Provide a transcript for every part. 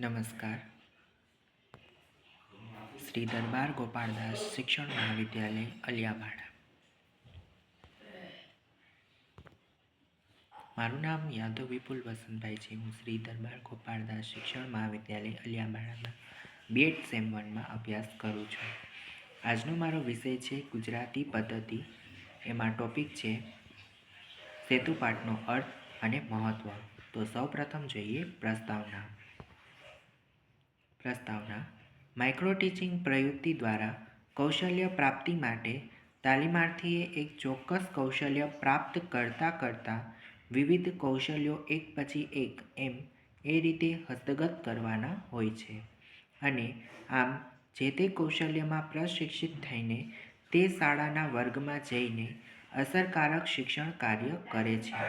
નમસ્કાર. શ્રી દરબાર ગોપાળદાસ શિક્ષણ મહાવિદ્યાલય, અલિયાવાડા. મારું નામ યાદવ વિપુલ વસંતભાઈ છે. હું શ્રી દરબાર ગોપાળદાસ શિક્ષણ મહાવિદ્યાલય, અલિયાવાડામાં બીએડ સેમ વનમાં અભ્યાસ કરું છું. આજનો મારો વિષય છે ગુજરાતી પદ્ધતિ. એમાં ટોપિક છે સેતુપાઠનો અર્થ અને મહત્ત્વ તો સૌપ્રથમ જોઈએ પ્રસ્તાવના. પ્રસ્તાવના માઇક્રો ટીચિંગ પ્રયુક્તિ દ્વારા કૌશલ્ય પ્રાપ્તિ માટે તાલીમાર્થીએ એક ચોક્કસ કૌશલ્ય પ્રાપ્ત કરતાં કરતાં વિવિધ કૌશલ્યો એક પછી એક એમ એ રીતે હસ્તગત કરવાના હોય છે. અને આમ જે તે કૌશલ્યમાં પ્રશિક્ષિત થઈને તે શાળાના વર્ગમાં જઈને અસરકારક શિક્ષણ કાર્ય કરે છે.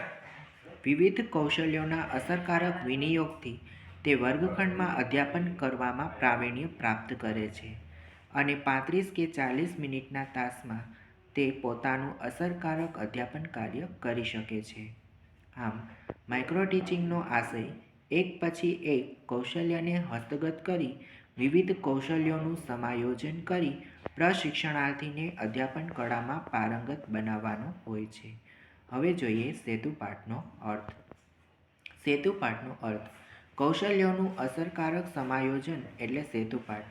વિવિધ કૌશલ્યોના અસરકારક વિનિયોગથી તે વર્ગખંડમાં અધ્યાપન કરવામાં પ્રાવીણ્ય પ્રાપ્ત કરે છે અને પાંત્રીસ કે ચાલીસ મિનિટના તાસમાં તે પોતાનું અસરકારક અધ્યાપન કાર્ય કરી શકે છે. આમ માઇક્રો ટીચિંગનો આશય એક પછી એક કૌશલ્યને હસ્તગત કરી વિવિધ કૌશલ્યોનું સમાયોજન કરી પ્રશિક્ષણાર્થીને અધ્યાપન કળામાં પારંગત બનાવવાનો હોય છે. હવે જોઈએ સેતુપાઠનો અર્થ. સેતુપાઠનો અર્થ કૌશલ્યોનું અસરકારક સમાયોજન એટલે સેતુપાઠ.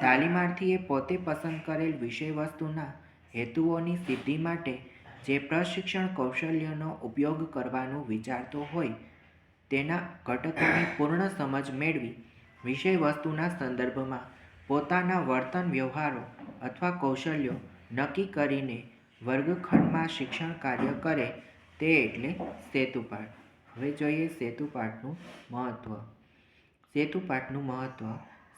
તાલીમાર્થીએ પોતે પસંદ કરેલ વિષયવસ્તુના હેતુઓની સિદ્ધિ માટે જે પ્રશિક્ષણ કૌશલ્યનો ઉપયોગ કરવાનું વિચારતો હોય, તેના ઘટકોની પૂર્ણ સમજ મેળવી વિષયવસ્તુના સંદર્ભમાં પોતાના વર્તન વ્યવહારો અથવા કૌશલ્યો નક્કી કરીને વર્ગખંડમાં શિક્ષણ કાર્ય કરે તે એટલે સેતુપાઠ. હવે જોઈએ સેતુપાઠનું મહત્ત્વ સેતુપાઠનું મહત્ત્વ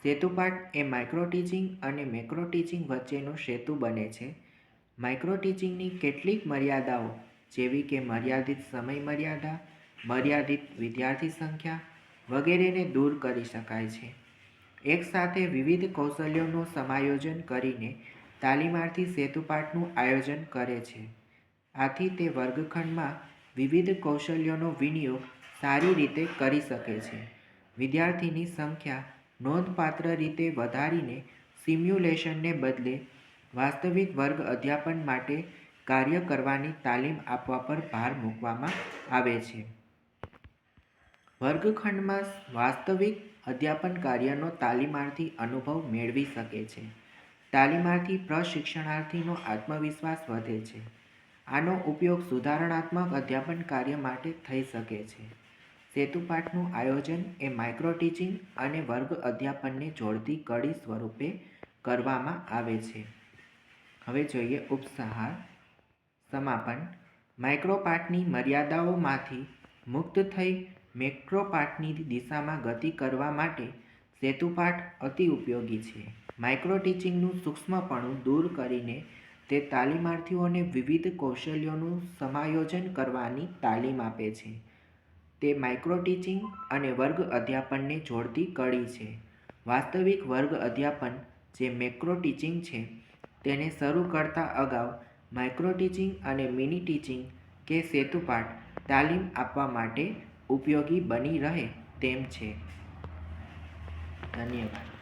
સેતુપાઠ એ માઇક્રો ટીચિંગ અને મેક્રો ટીચિંગ વચ્ચેનો સેતુ બને છે. માઇક્રો ટીચિંગની કેટલીક મર્યાદાઓ જેવી કે મર્યાદિત સમય મર્યાદા, મર્યાદિત વિદ્યાર્થી સંખ્યા વગેરેને દૂર કરી શકાય છે. એકસાથે વિવિધ કૌશલ્યોનું સમાયોજન કરીને તાલીમાર્થી સેતુપાઠનું આયોજન કરે છે. આથી તે વર્ગખંડમાં વિવિધ કૌશલ્યોનો વિનિયોગ સારી રીતે કરી શકે છે. વિદ્યાર્થીની સંખ્યા નોંધપાત્ર રીતે વધારીને સિમ્યુલેશનને બદલે વાસ્તવિક વર્ગ અધ્યાપન માટે કાર્ય કરવાની તાલીમ આપવા પર ભાર મૂકવામાં આવે છે. વર્ગખંડમાં વાસ્તવિક અધ્યાપન કાર્યનો તાલીમાર્થી અનુભવ મેળવી શકે છે. તાલીમાર્થી પ્રશિક્ષણાર્થીનો આત્મવિશ્વાસ વધે છે. આનો ઉપયોગ સુધારણાત્મક અધ્યાપન કાર્ય માટે થઈ શકે છે. સેતુપાઠનું આયોજન એ માઇક્રો ટીચિંગ અને વર્ગ અધ્યાપનને જોડતી કડી સ્વરૂપે કરવામાં આવે છે. હવે જોઈએ ઉપસહાર. સમાપન. માઇક્રોપાઠની મર્યાદાઓમાંથી મુક્ત થઈ મેક્રોપાઠની દિશામાં ગતિ કરવા માટે સેતુપાઠ અતિ ઉપયોગી છે. માઇક્રો ટીચિંગનું સૂક્ષ્મપણું દૂર કરીને તે તાલીમાર્થીઓને વિવિધ કૌશલ્યોનું સમાયોજન કરવાની તાલીમ આપે છે. તે માઇક્રો ટીચિંગ અને વર્ગ અધ્યાપનને જોડતી કડી છે. વાસ્તવિક વર્ગ અધ્યાપન જે મેક્રો ટીચિંગ છે, તેને શરૂ કરતાં અગાઉ માઇક્રો ટીચિંગ અને મિની ટીચિંગ કે સેતુપાઠ તાલીમ આપવા માટે ઉપયોગી બની રહે તેમ છે. ધન્યવાદ.